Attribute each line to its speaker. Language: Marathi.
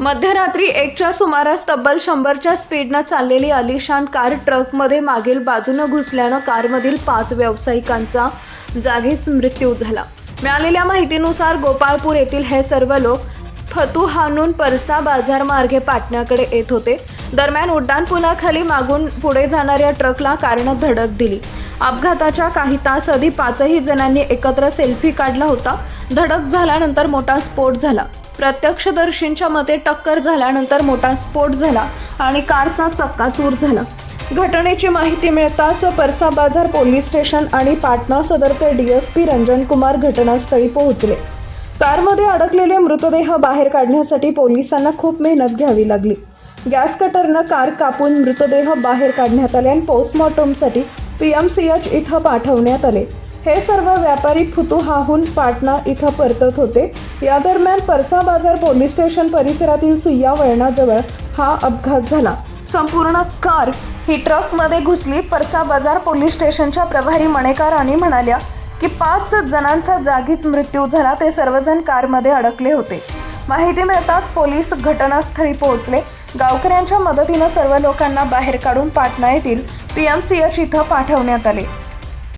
Speaker 1: मध्यरात्री एकच्या सुमारास तब्बल शंभरच्या स्पीडनं चाललेली अलिशान कार ट्रकमध्ये मागील बाजूनं घुसल्यानं कारमधील पाच व्यावसायिकांचा जागीच मृत्यू झाला. मिळालेल्या माहितीनुसार गोपाळपूर येथील हे सर्व लोक फतुहानून परसा बाजार मार्गे पाटण्याकडे येत होते. दरम्यान उड्डाणपुलाखाली मागून पुढे जाणाऱ्या ट्रकला कारनं धडक दिली. अपघाताच्या काही तास आधी पाचही जणांनी एकत्र सेल्फी काढला होता. धडक झाल्यानंतर मोठा स्फोट झाला. प्रत्यक्षदर्शींच्या मते टक्कर झाल्यानंतर मोठा स्फोट झाला आणि कारचा चक्काचूर झाला. घटनेची माहिती मिळताच परसा बाजार पोलीस स्टेशन आणि पाटणा सदरचे डीएसपी रंजन कुमार घटनास्थळी पोहोचले. कारमध्ये अडकलेले मृतदेह बाहेर काढण्यासाठी पोलिसांना खूप मेहनत घ्यावी लागली. गॅस कटरनं कार कापून मृतदेह बाहेर काढण्यात आले आणि पोस्टमॉर्टमसाठी पी एम सी एच इथं पाठवण्यात आले. हे सर्व व्यापारी फुतुहाहून पाटणा इथं परतत होते. या दरम्यान परसा बाजार पोलीस स्टेशन परिसरातील सुय्या वळणाजवळ हा अपघात झाला. संपूर्ण कार ही ट्रकमध्ये घुसली. परसा बाजार पोलीस स्टेशनच्या प्रभारी मणेकारांनी म्हणाल्या की पाच जणांचा जागीच मृत्यू झाला. ते सर्वजण कारमध्ये अडकले होते. माहिती मिळताच पोलीस घटनास्थळी पोहोचले. गावकऱ्यांच्या मदतीनं सर्व लोकांना बाहेर काढून पाटणा येथील पी एम सी एच इथं पाठवण्यात आले.